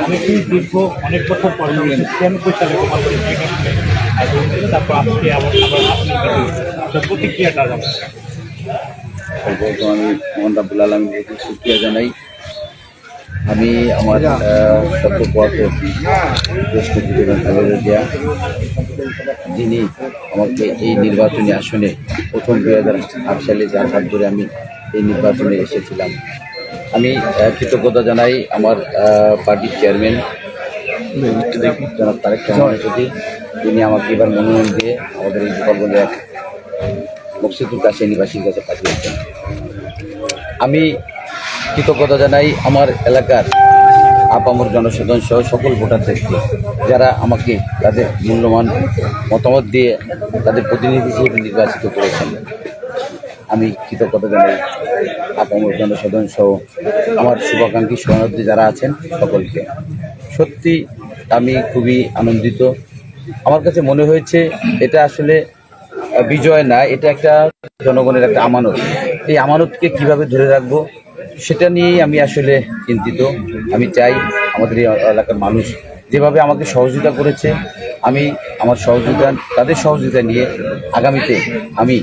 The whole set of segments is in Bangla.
অনেকেই দীর্ঘ অনেক বছর পর ছিয়ানব্বই সালে গোপালগঞ্জে নির্বাচনে আহ, যোগ দিল। তারপর আজকে আবার আপনার প্রতিক্রিয়াটা সর্বপ্রথম আমি সুক্রিয়া জানাই। আমি আমার জিয়া যিনি আমাকে এই নির্বাচনী আসনে প্রথম দু হাজার আট সালে যার হাত ধরে আমি এই নির্বাচনে এসেছিলাম আমি কৃতজ্ঞতা জানাই আমার পার্টির চেয়ারম্যান, জনাব তারেক রহমানের প্রতি তিনি আমাকে এবার মনোনয়ন দিয়ে আমাদের এই গোপালগঞ্জে এক মকসিদুল কাছে নিবাসীর কাছে পাঠিয়েছেন। আমি কৃতজ্ঞতা জানাই আমার এলাকার আপামর জনসাধারণ সহ সকল ভোটারদেরকে, যারা আমাকে তাদের মূল্যবান মতামত দিয়ে তাদের প্রতিনিধি হিসেবে নির্বাচিত করেছেন। আমি কৃতজ্ঞতা জানাই আপামর জনসাধারণ সহ আমার শুভাকাঙ্ক্ষী শরণার্থী যারা আছেন সকলকে। সত্যি আমি খুবই আনন্দিত। আমার কাছে মনে হয়েছে এটা আসলে বিজয় না, এটা একটা জনগণের একটা আমানত। এই আমানতকে কীভাবে ধরে রাখব সেটা নিয়েই আমি আসলে চিন্তিত। আমি চাই আমাদের এই এলাকার মানুষ যেভাবে আমাকে সহযোগিতা করেছে, আমি আমার সহযোগিতা, তাদের সহযোগিতা নিয়ে আগামীতে আমি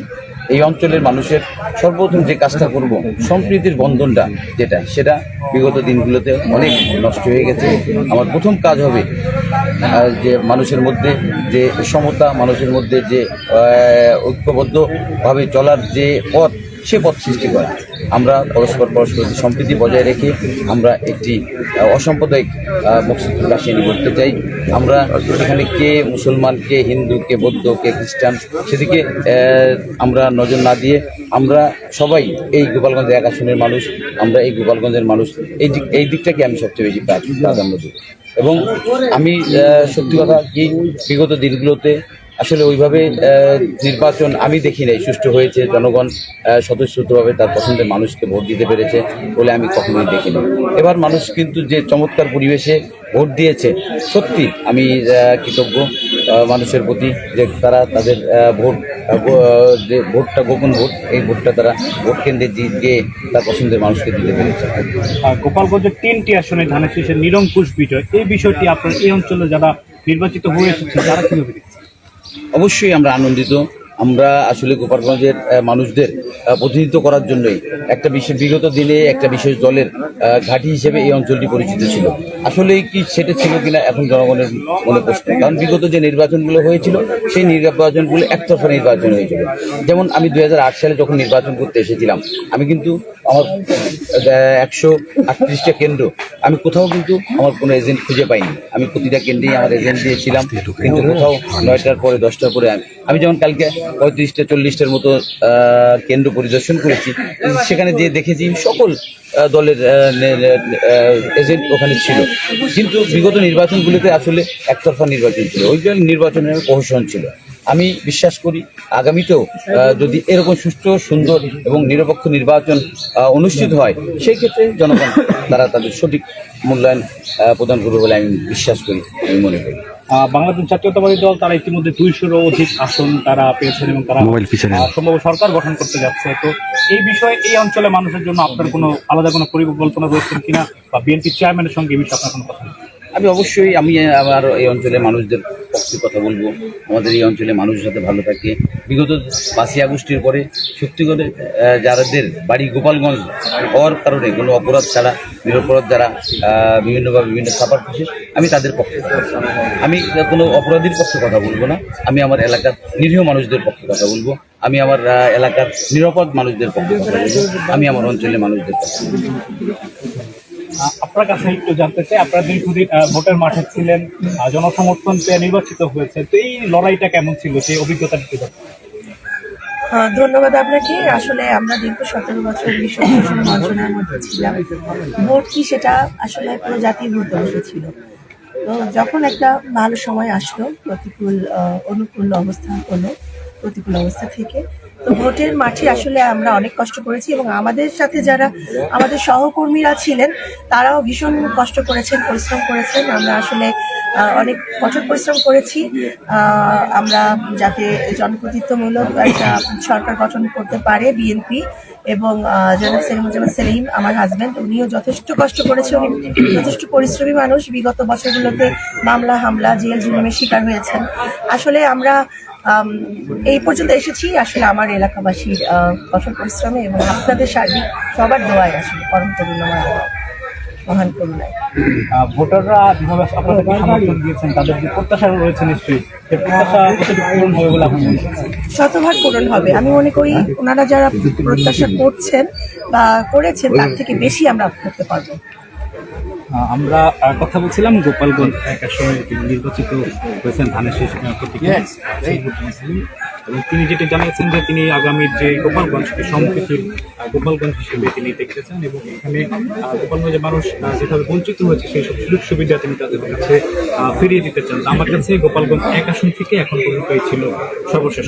এই অঞ্চলের মানুষের সর্বপ্রথম যে কাজটা করব, সম্প্রীতির বন্ধনটা যেটা, সেটা বিগত দিনগুলোতে অনেক নষ্ট হয়ে গেছে। আমার প্রথম কাজ হবে যে মানুষের মধ্যে যে সমতা, মানুষের মধ্যে যে ঐক্যবদ্ধভাবে চলার যে পথ সে পথ সৃষ্টি করা। আমরা পরস্পর পরস্পর সম্প্রীতি বজায় রেখে আমরা একটি অসাম্প্রদায়িক রাশিয়ানি করতে চাই। আমরা এখানে কে মুসলমান, কে হিন্দু, কে বৌদ্ধ, কে খ্রিস্টান, সেদিকে আমরা নজর না দিয়ে আমরা সবাই এই গোপালগঞ্জ এক আসনের মানুষ, আমরা এই গোপালগঞ্জের মানুষ। এই দিক, এই দিকটাকে আমি সবচেয়ে বেশি প্রাধান্য দেব এবং আমি সত্যি কথা কি, বিগত দিনগুলোতে আসলে ওইভাবে নির্বাচন আমি দেখি নাই। সুষ্ঠু হয়েছে, জনগণ স্বতঃস্ফূর্তভাবে তার পছন্দের মানুষকে ভোট দিতে পেরেছে বলে আমি কখনোই দেখিনি। এবার মানুষ কিন্তু যে চমৎকার পরিবেশে ভোট দিয়েছে, সত্যি আমি কৃতজ্ঞ মানুষের প্রতি যে তারা তাদের ভোট যে ভোটটা গোপন ভোট, এই ভোটটা তারা ভোট কেন্দ্রে দিয়ে তার পছন্দের মানুষকে দিতে পেরেছে। গোপালগঞ্জের তিনটি আসনে ধানের শীষের নিরঙ্কুশ বিজয়, এই বিষয়টি আপনার এই অঞ্চলে যারা নির্বাচিত হয়ে এসেছে, তারা কীভাবে? অবশ্যই আমরা আনন্দিত। আমরা আসলে গোপালগঞ্জের মানুষদের প্রতিনিধিত্ব করার জন্যই একটা বিশেষ বিগত দিনে একটা বিশেষ দলের ঘাঁটি হিসেবে এই অঞ্চলটি পরিচিত ছিল। আসলে কি সেটা ছিল কিনা এখন জনগণের মনে প্রশ্ন। কারণ বিগত যে নির্বাচনগুলো হয়েছিল, সেই নির্বাচনগুলো একতরফা নির্বাচন হয়েছিল। যেমন আমি দু হাজার আট সালে যখন নির্বাচন করতে এসেছিলাম, আমি কিন্তু আমার একশো আটত্রিশটা কেন্দ্র, আমি কোথাও কিন্তু আমার কোনো এজেন্ট খুঁজে পাইনি। আমি প্রতিটা কেন্দ্রেই আমার এজেন্ট দিয়েছিলাম, কিন্তু কোথাও নয়টার পরে, দশটার পরে আমি আমি যেমন কালকে পঁয়ত্রিশটা, চল্লিশটার মতো কেন্দ্র পরিদর্শন করেছি। সেখানে যে দেখেছি সকল দলের এজেন্ট ওখানে ছিল। কিন্তু বিগত নির্বাচনগুলিতে আসলে একতরফা নির্বাচন ছিল। ওই জন্য নির্বাচনের প্রহসন ছিল। আমি বিশ্বাস করি আগামীতেও যদি এরকম সুস্থ সুন্দর এবং নিরপেক্ষ নির্বাচন অনুষ্ঠিত হয় সেই ক্ষেত্রে জনগণ তারা তাদের সঠিক মূল্যায়ন প্রদান করবে বলে আমি বিশ্বাস করি আমি মনে করি। আহ, বাংলাদেশ জাতীয়তাবাদী দল তারা ইতিমধ্যে দুইশোরও অধিক আসন তারা পেয়েছেন এবং তারা সম্ভব সরকার গঠন করতে যাচ্ছে। তো এই বিষয়ে এই অঞ্চলে মানুষের জন্য আপনার কোনো আলাদা কোনো পরিকল্পনা রয়েছেন কিনা? বা বিএনপি চেয়ারম্যানের সঙ্গে এই বিষয়ে আপনার কোনো কথা? আমি অবশ্যই, আমি, আমার এই অঞ্চলে মানুষদের পক্ষে কথা বলব। আমাদের এই অঞ্চলে মানুষের সাথে ভালো থাকে। বিগত পাঁচই আগস্টের পরে সত্যি করে যাদের বাড়ি গোপালগঞ্জ হওয়ার কারণে কোনো অপরাধ ছাড়া, নিরপরাধ যারা বিভিন্নভাবে বিভিন্ন সাফার করছে আমি তাদের পক্ষে আমি কোনো অপরাধীর পক্ষে কথা বলব না। আমি আমার এলাকার নিরীহ মানুষদের পক্ষে কথা বলব। আমি আমার এলাকার নিরাপদ মানুষদের পক্ষে কথা বলব। আমি আমার অঞ্চলের মানুষদের পক্ষে আপনার কাছে একটু জানতে চাই, আপনারা দীর্ঘদিন ভোটের মাঠে ছিলেন জনসমর্থন পেয়ে নির্বাচিত হয়েছে তো এই লড়াইটা কেমন ছিল সেই অভিজ্ঞতা একটু ধন্যবাদ আপনাকে। আসলে আমরা দীর্ঘ সতেরো বছর বিশ্ব প্রশাসন মধ্যে ছিলাম। ভোট কি সেটা আসলে পুরো জাতীয় ভোট বসেছিল তো যখন একটা ভালো সময় আসলো, প্রতিকূল অনুকূল অবস্থা হলো প্রতিকূল অবস্থা থেকে। তো ভোটের মাঠে আসলে আমরা অনেক কষ্ট করেছি এবং আমাদের সাথে যারা আমাদের সহকর্মীরা ছিলেন তারাও ভীষণ কষ্ট করেছেন পরিশ্রম করেছেন। আমরা আসলে অনেক কঠোর পরিশ্রম করেছি। আমরা যাতে জনপ্রতিত্বমূলক একটা সরকার গঠন করতে পারে বিএনপি এবং জনাব সেলিমুজ্জামান সেলিম আমার হাজব্যান্ড উনিও যথেষ্ট কষ্ট করেছে। উনি যথেষ্ট পরিশ্রমী মানুষ। বিগত বছরগুলোতে মামলা হামলা জেল জুলুমের শিকার হয়েছেন। আসলে আমরা আম, এই পর্যন্ত এসেছি। আসলে আমার এলাকাবাসীর কঠোর পরিশ্রমে এবং আপনাদের সার্বিক সবার দোয়ায় আসলে পরম আল্লাহ, মহান করুণায়। ভোটাররা যেভাবে আপনাদেরকে সমর্থন দিয়েছেন তাদের যে প্রত্যাশা রয়েছে নিশ্চয়ই সে প্রত্যাশা পূরণ হবে বলে আপনি শতভাগ পূরণ হবে। আমি মনে করি ওনারা যারা প্রত্যাশা করছেন বা করেছেন তার থেকে বেশি আমরা করতে পারব। আমরা কথা বলছিলাম গোপালগঞ্জ এক আসনে তিনি নির্বাচিত হয়েছেন ধানের শেষ। এবং তিনি যেটি জানিয়েছেন যে তিনি আগামীর যে গোপালগঞ্জকে সম্প্রীতির গোপালগঞ্জ হিসেবে তিনি দেখতে চান এবং এখানে গোপালগঞ্জের মানুষ যেভাবে বঞ্চিত হয়েছে সেই সব সুযোগ সুবিধা তিনি তাদের কাছে ফিরিয়ে দিতে চান। আমার কাছে গোপালগঞ্জ এক আসন থেকে এখন পর্যন্ত ছিল সর্বশেষ